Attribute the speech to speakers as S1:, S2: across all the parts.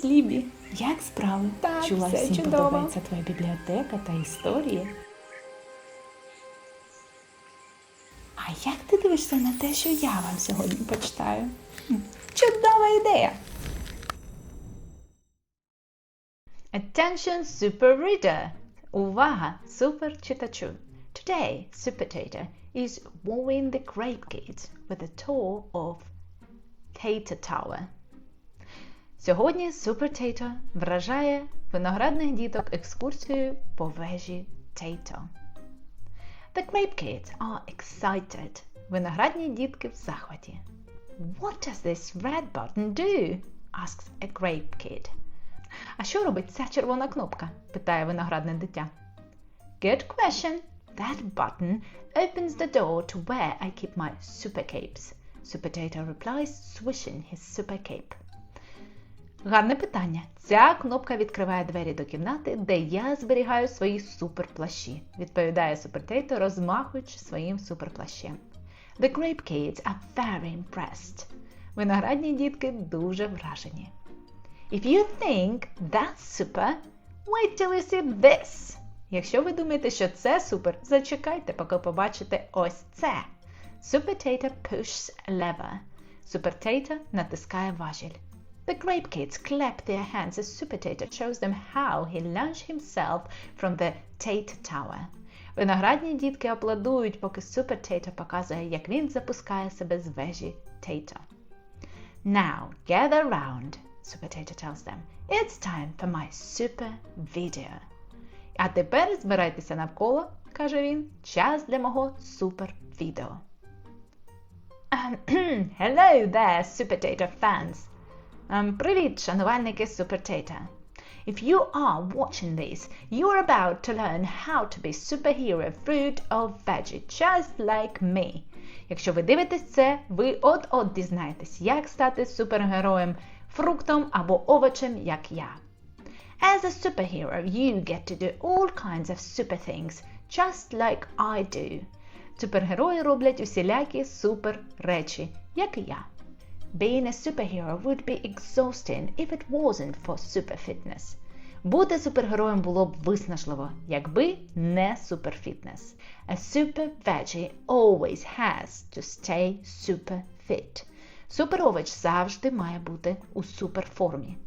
S1: Привіт, Лібі! Як справи?
S2: Так,
S1: Чула,
S2: все
S1: всім
S2: чудово.
S1: подобається твоя бібліотека та історії. А як ти дивишся на те, що я вам сьогодні почитаю? Чудова ідея!
S2: Attention super reader! Увага, супер читачу! Today, Super Tater is wooing the grape kids with a tour of Tater Tower. Сьогодні Super Tater вражає виноградних діток екскурсією по вежі Tater. The grape kids are excited. Виноградні дітки в захваті. What does this red button do? asks a grape kid. А що робить ця червона кнопка? питає виноградне дитя. Good question. That button opens the door to where I keep my super capes. Super Tater replies, swishing his super cape. Гарне питання. Ця кнопка відкриває двері до кімнати, де я зберігаю свої суперплащі, відповідає Супертейто, розмахуючи своїм суперплащем. The grape kids are very impressed. Виноградні дітки дуже вражені. If you think that's super, wait till you see this. Якщо ви думаєте, що це супер, зачекайте, поки побачите ось це. Super Tater pushes a lever. Super натискає важіль. The grape kids clap their hands as Supertater shows them how he launched himself from the Tater Tower. Виноградні дітки аплодують, поки Super Tater показує, як він запускає себе з вежі Tater. Now, gather round, Supertater tells them. It's time for my super video. А тепер збирайтеся навколо, каже він, час для мого супер відео. Hello there, Super Tater fans! Um, привіт, шанувальники Tater! If you are watching this, you are about to learn how to be superhero fruit or veggie, just like me. Якщо ви дивитесь це, ви от-от дізнаєтесь, як стати супергероєм, фруктом або овочем, як я. Супергерої роблять усілякі супер речі, як я. Being a superhero would be exhausting if it wasn't for super fitness. Бути супергероєм було б виснажливо, якби не суперфітнес. A super veggie always has to stay super fit. Суперович завжди має бути у суперформі.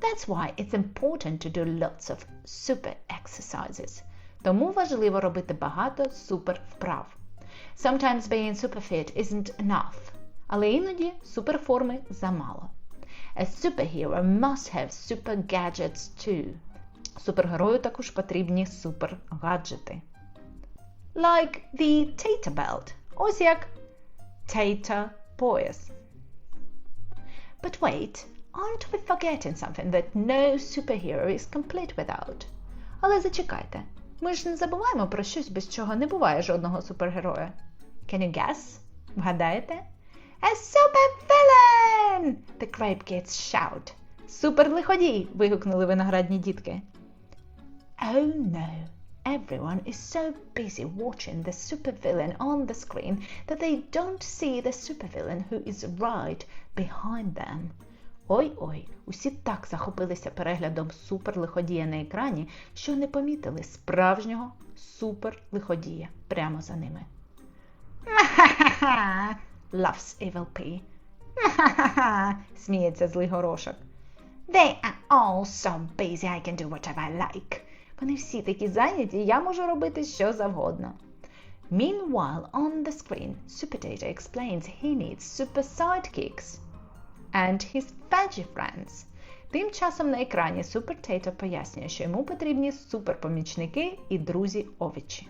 S2: That's why it's important to do lots of super exercises. Тому важливо робити багато супер вправ. Sometimes being super fit isn't enough. Але іноді суперформи замало. A superhero must have super gadgets too. Супергерою також потрібні супер-гаджети. Like the Tater Belt. Ось як Tater пояс. But wait, aren't we forgetting something that no superhero is complete without? Але зачекайте, ми ж не забуваємо про щось, без чого не буває жодного супергероя. Can you guess? Вгадаєте? A supervillain! The grape kids shout. Суперлиходій! вигукнули виноградні дітки. Oh no! Everyone is so busy watching the supervillain on the screen that they don't see the supervillain who is right behind them. Ой-ой, усі так захопилися переглядом суперлиходія на екрані, що не помітили справжнього суперлиходія прямо за ними. Laughs Evil P. сміється злий горошок. They are all so busy I can do whatever I like. Вони всі такі зайняті, я можу робити що завгодно. Meanwhile, on the screen, Super Data explains he needs super sidekicks and his veggie friends. Тим часом на екрані Super Tato пояснює, що йому потрібні суперпомічники і друзі овочі.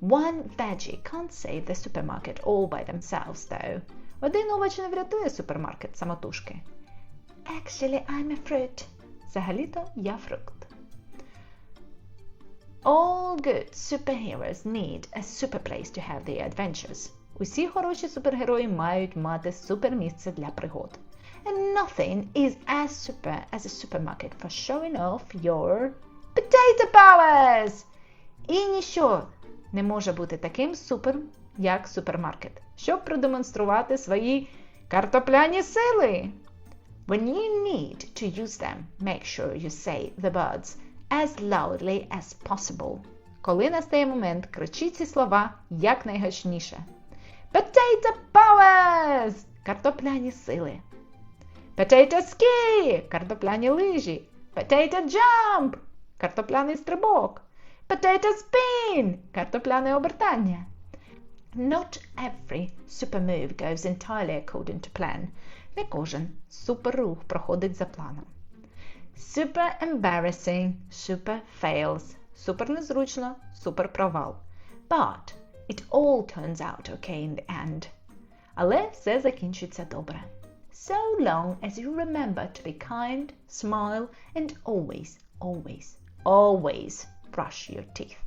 S2: One veggie can't save the supermarket all by themselves, though. Один овоч не врятує супермаркет самотужки. Actually, I'm a fruit. Взагалі-то я фрукт. All good superheroes need a super place to have their adventures. Усі хороші супергерої мають мати супермісце для пригод. And nothing is as super as a supermarket for showing off your potato powers! І ніщо не може бути таким супер, як супермаркет, щоб продемонструвати свої картопляні сили. When you need to use them, make sure you say the words as loudly as possible. Коли настає момент, кричіть ці слова якнайгучніше. Potato powers! Картопляні сили. Potato ski! Картопляні лижі. Potato jump! Картопляний стрибок. Potato spin! Картопляне обертання. Not every super move goes entirely according to plan. Не кожен суперрух проходить за планом. Super embarrassing, super fails. Супер незручно, супер провал. But it all turns out okay in the end. Але все закінчиться добре. So long as you remember to be kind, smile, and always, always, always brush your teeth.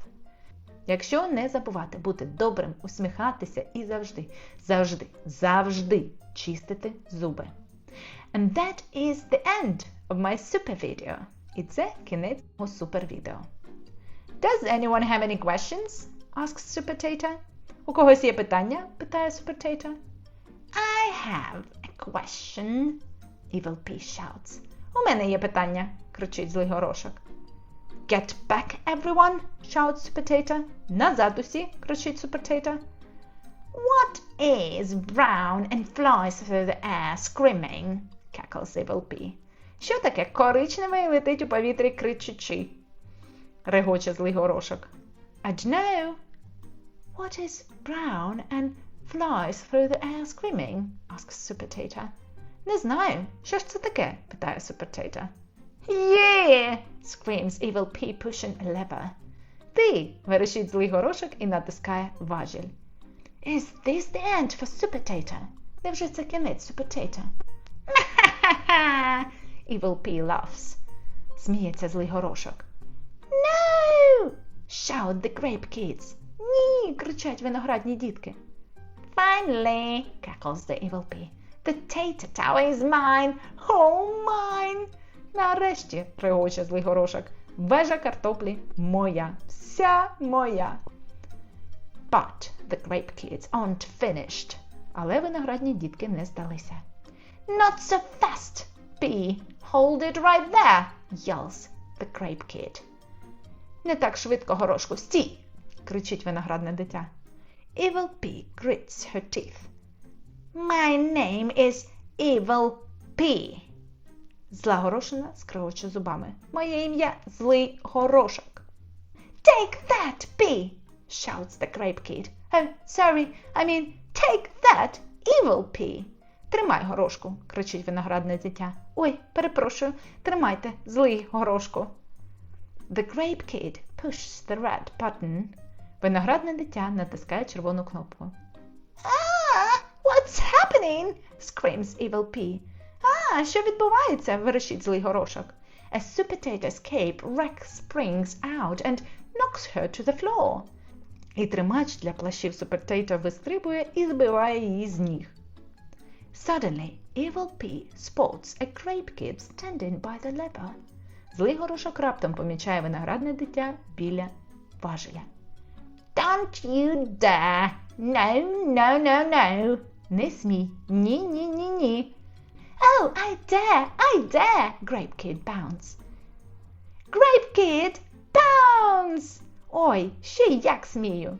S2: Якщо не забувати бути добрим, усміхатися і завжди, завжди, завжди чистити зуби. And that is the end of my super video. І це кінець мого супер відео. Does anyone have any questions? asks Super Tater. У когось є питання? питає Super Tater. I have a question, Evil P shouts. У мене є питання, кричить злий горошок. Get back, everyone, shouts Super Tater. Назад усі, кричить Super Tater. What is brown and flies through the air screaming? cackles Evil P. Що таке коричневе і летить у повітрі кричучи? регоче злий горошок. I don't know. What is brown and flies through the air screaming? asks Super Tater. Не знаю. Що ж це таке? питає Super Tater. Yeah! screams Evil P pushing a lever. Ти! верещить злий горошок і натискає важіль. Is this the end for Super Tater? Невже це кінець Super Tater? Evil P laughs. Сміється злий горошок. No! shout the grape kids. Ні! кричать виноградні дітки. Finally, cackles the evil pea. The tater tower is mine. Oh, mine. Нарешті, регоче злий горошок. Вежа картоплі моя. Вся моя. But the grape kids aren't finished. Але виноградні дітки не здалися. Not so fast, P. Hold it right there, yells the grape kid. Не так швидко, горошку, стій! кричить виноградне дитя. Evil P grits her teeth. My name is Evil P. Зла горошина скригоче зубами. Моє ім'я злий горошок. Take that, P! shouts the grape kid. Oh, sorry, I mean, take that, Evil P. Тримай горошку, кричить виноградне дитя. Ой, перепрошую, тримайте, злий горошку. The grape kid pushes the red button. Виноградне дитя натискає червону кнопку. Ah, what's happening? screams Evil P. А, що відбувається? верещить злий горошок. A super tater's cape Rex springs out and knocks her to the floor. І тримач для плащів супертейта вистрибує і збиває її з ніг. Suddenly, Evil P spots a grape kid standing by the lever. Злий горошок раптом помічає виноградне дитя біля важеля. Don't you dare! No, no, no, no! Не смій! Ні, ні, ні, ні! Oh, I dare! I dare! Grape Kid bounce. Grape Kid bounce! Ой, ще як смію!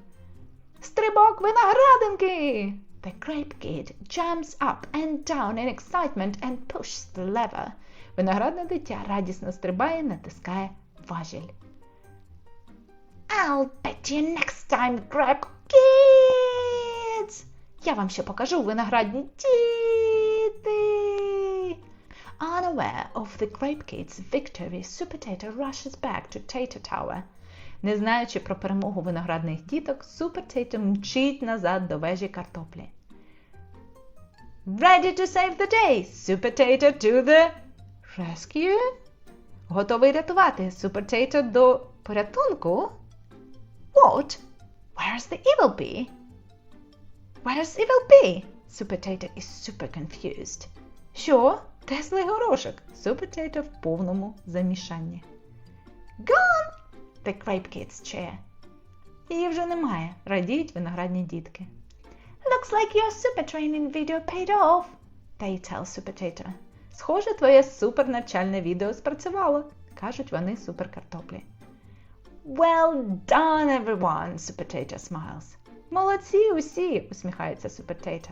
S2: Стрибок виноградинки! The grape kid jumps up and down in excitement and pushes the lever. Виноградне дитя радісно стрибає, натискає важіль. I'll bet you next time, grape kids! Я вам ще покажу виноградні діти! Unaware of the grape kid's victory, Super Tater rushes back to Tater Tower. Не знаючи про перемогу виноградних діток, Супер Тейто мчить назад до вежі картоплі. Ready to save the day! Super Tater to the rescue? Готовий рятувати Супер Тейто до порятунку? What? Where's the evil bee? Where's evil bee? Super Tater is super confused. Що? Де злий горошок? Super в повному замішанні. Gone! The grape kids cheer. Її вже немає, радіють виноградні дітки. Looks like your super training video paid off, they tell Super Tater. Схоже, твоє супернавчальне відео спрацювало, кажуть вони суперкартоплі. Well done, everyone, Supertato smiles. Молодці усі, усміхається Supertato.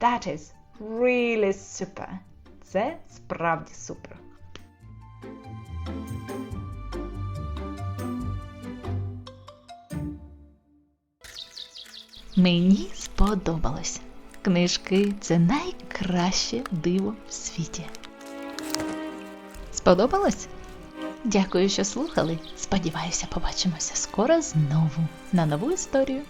S2: That is really super. Це справді супер. Мені сподобалось. Книжки це найкраще диво в світі. Сподобалось? Дякую, що слухали. Сподіваюся, побачимося скоро знову на нову історію.